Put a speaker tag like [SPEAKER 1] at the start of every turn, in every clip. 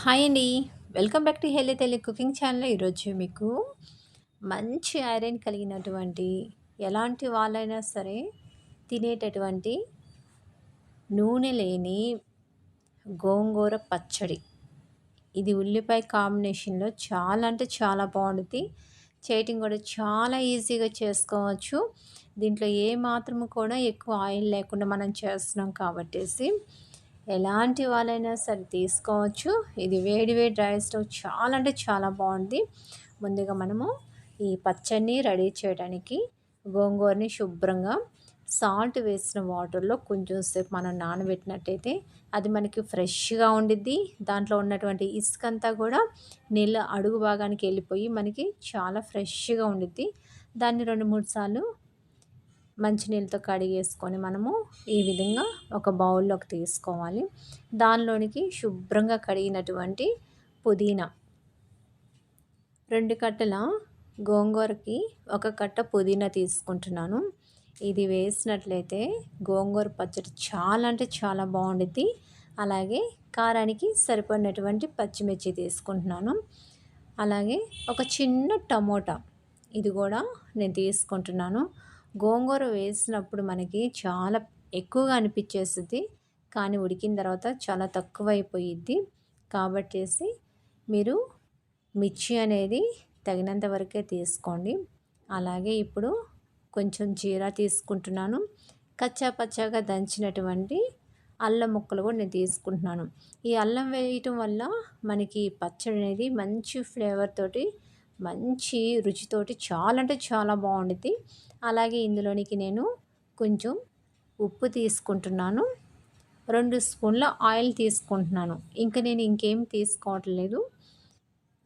[SPEAKER 1] Hi అండి. Welcome back to healthy తెలి cooking channel. ఈరోజు మీకు మంచి ఐరన్ కలిగినటువంటి ఎలాంటి వాళ్ళైనా సరే తినేటటువంటి నూనె లేని గోంగూర పచ్చడి. ఇది ఉల్లిపాయ కాంబినేషన్లో చాలా అంటే చాలా బాగుంటుంది చేయటం కూడా చాలా ఈజీగా చేసుకోవచ్చు. దీంట్లో ఏ మాత్రము కూడా ఎక్కువ ఆయిల్ లేకుండా మనం చేస్తున్నాం కాబట్టేసి ఎలాంటి వాళ్ళైనా సరే తీసుకోవచ్చు. ఇది వేడి వేడి రైస్తో స్టవ్ చాలా అంటే చాలా బాగుంది. ముందుగా మనము ఈ పచ్చడిని రెడీ చేయడానికి గోంగూరని శుభ్రంగా సాల్ట్ వేసిన వాటర్లో కొంచెం సేపు మనం నానబెట్టినట్టయితే అది మనకి ఫ్రెష్గా ఉండిద్ది. దాంట్లో ఉన్నటువంటి ఇసుక అంతా కూడా నీళ్ళ అడుగు భాగానికి వెళ్ళిపోయి మనకి చాలా ఫ్రెష్గా ఉండిద్ది. దాన్ని రెండు మూడు సార్లు మంచినీళ్ళతో కడిగేసుకొని మనము ఈ విధంగా ఒక బౌల్లోకి తీసుకోవాలి. దానిలోనికి శుభ్రంగా కడిగినటువంటి పుదీనా. రెండు కట్టల గోంగూరకి ఒక కట్ట పుదీనా తీసుకుంటున్నాను. ఇది వేసినట్లయితే గోంగూర పచ్చడి చాలా అంటే చాలా బాగుండుద్ది. అలాగే కారానికి సరిపడినటువంటి పచ్చిమిర్చి తీసుకుంటున్నాను. అలాగే ఒక చిన్న టమోటా ఇది కూడా నేను తీసుకుంటున్నాను. గోంగూర వేసినప్పుడు మనకి చాలా ఎక్కువగా అనిపించేస్తుంది కానీ ఉడికిన తర్వాత చాలా తక్కువ అయిపోయిద్ది కాబట్టేసి మీరు మిర్చి అనేది తగినంత వరకే తీసుకోండి. అలాగే ఇప్పుడు కొంచెం జీరా తీసుకుంటున్నాను. కచ్చా పచ్చాగా దంచినటువంటి అల్లం ముక్కలు కూడా నేను తీసుకుంటున్నాను. ఈ అల్లం వేయటం వల్ల మనకి పచ్చడి అనేది మంచి ఫ్లేవర్ తోటి మంచి రుచితోటి చాలా అంటే చాలా బాగుండుద్ది. అలాగే ఇందులోనికి నేను కొంచెం ఉప్పు తీసుకుంటున్నాను. రెండు స్పూన్ల ఆయిల్ తీసుకుంటున్నాను. ఇంకా నేను ఇంకేం తీసుకోవట్లేదు.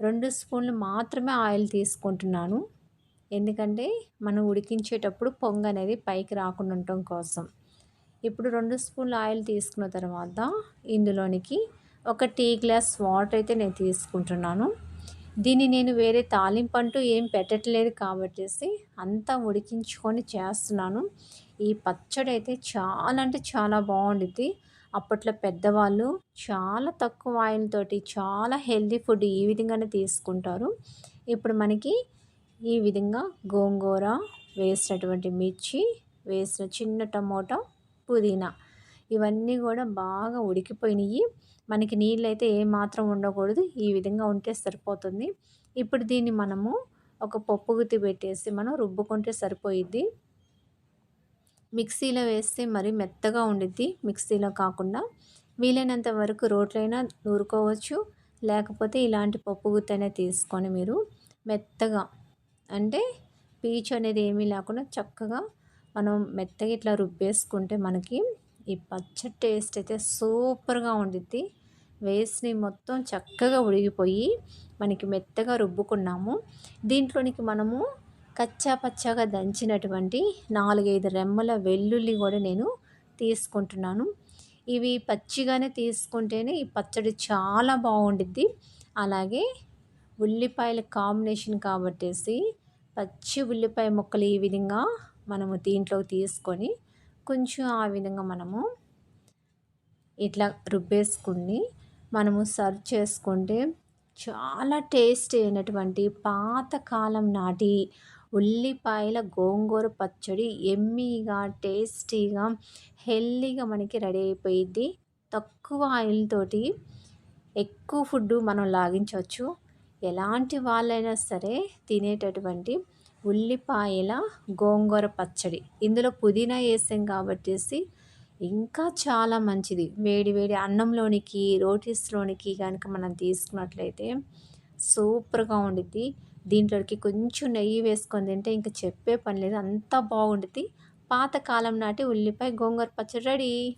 [SPEAKER 1] రెండు స్పూన్లు మాత్రమే ఆయిల్ తీసుకుంటున్నాను. ఎందుకంటే మనం ఉడికించేటప్పుడు పొంగ అనేది పైకి రాకుండా ఉండటం కోసం. ఇప్పుడు రెండు స్పూన్ల ఆయిల్ తీసుకున్న తర్వాత ఇందులోనికి ఒక టీ గ్లాస్ వాటర్ అయితే నేను తీసుకుంటున్నాను. దీన్ని నేను వేరే తాలింపు అంటూ ఏం పెట్టట్లేదు కాబట్టేసి అంతా ఉడికించుకొని చేస్తున్నాను. ఈ పచ్చడి అయితే చాలా అంటే చాలా బాగుండిద్ది. అప్పట్లో పెద్దవాళ్ళు చాలా తక్కువ ఆయిల్ తోటి చాలా హెల్దీ ఫుడ్ ఈ విధంగానే తీసుకుంటారు. ఇప్పుడు మనకి ఈ విధంగా గోంగూర వేసినటువంటి మిర్చి వేసిన చిన్న టమోటా పుదీనా ఇవన్నీ కూడా బాగా ఉడికిపోయినాయి మనకి నీళ్ళు అయితే ఏమాత్రం ఉండకూడదు. ఈ విధంగా ఉంటే సరిపోతుంది. ఇప్పుడు దీన్ని మనము ఒక పప్పు గుత్తి పెట్టేసి మనం రుబ్బుకుంటే సరిపోయిద్ది. మిక్సీలో వేస్తే మరి మెత్తగా ఉండిద్ది మిక్సీలో కాకుండా. వీలైనంత వరకు రోట్లైనా నూరుకోవచ్చు. లేకపోతే ఇలాంటి పప్పు గుత్తైనా తీసుకొని మీరు మెత్తగా అంటే పీచు అనేది ఏమీ లేకుండా చక్కగా మనం మెత్తగా ఇట్లా రుబ్బేసుకుంటే మనకి ఈ పచ్చడి టేస్ట్ అయితే సూపర్గా ఉండిద్ది. వేసి మొత్తం చక్కగా ఉడిగిపోయి మనకి మెత్తగా రుబ్బుకున్నాము. దీంట్లోనికి మనము కచ్చా పచ్చగా దంచినటువంటి నాలుగైదు రెమ్మల వెల్లుల్లి కూడా నేను తీసుకుంటున్నాను. ఇవి పచ్చిగానే తీసుకుంటేనే ఈ పచ్చడి చాలా బాగుండిద్ది. అలాగే ఉల్లిపాయల కాంబినేషన్ కాబట్టేసి పచ్చి ఉల్లిపాయ ముక్కలు ఈ విధంగా మనము దీంట్లోకి తీసుకొని కొంచెం ఆ విధంగా మనము ఇట్లా రుబ్బేసుకుని మనము సర్వ్ చేసుకుంటే చాలా టేస్ట్ అయినటువంటి పాతకాలం నాటి ఉల్లిపాయల గోంగూర పచ్చడి ఎమ్మీగా టేస్టీగా హెల్దీగా మనకి రెడీ అయిపోయిద్ది. తక్కువ ఆయిల్ తోటి ఎక్కువ ఫుడ్ మనం లాగించవచ్చు. ఎలాంటి వాళ్ళైనా సరే తినేటటువంటి ఉల్లిపాయల గోంగూర పచ్చడి. ఇందులో పుదీనా వేసాం కాబట్టి ఇంకా చాలా మంచిది. వేడి వేడి అన్నంలోనికి రోటీస్లోనికి కనుక మనం తీసుకున్నట్లయితే సూపర్గా ఉండిద్ది. దీంట్లోకి కొంచెం నెయ్యి వేసుకొని తింటే ఇంకా చెప్పే పని లేదు. అంత బాగుండుద్ది. పాతకాలం నాటి ఉల్లిపాయ గోంగూర పచ్చడి రెడీ.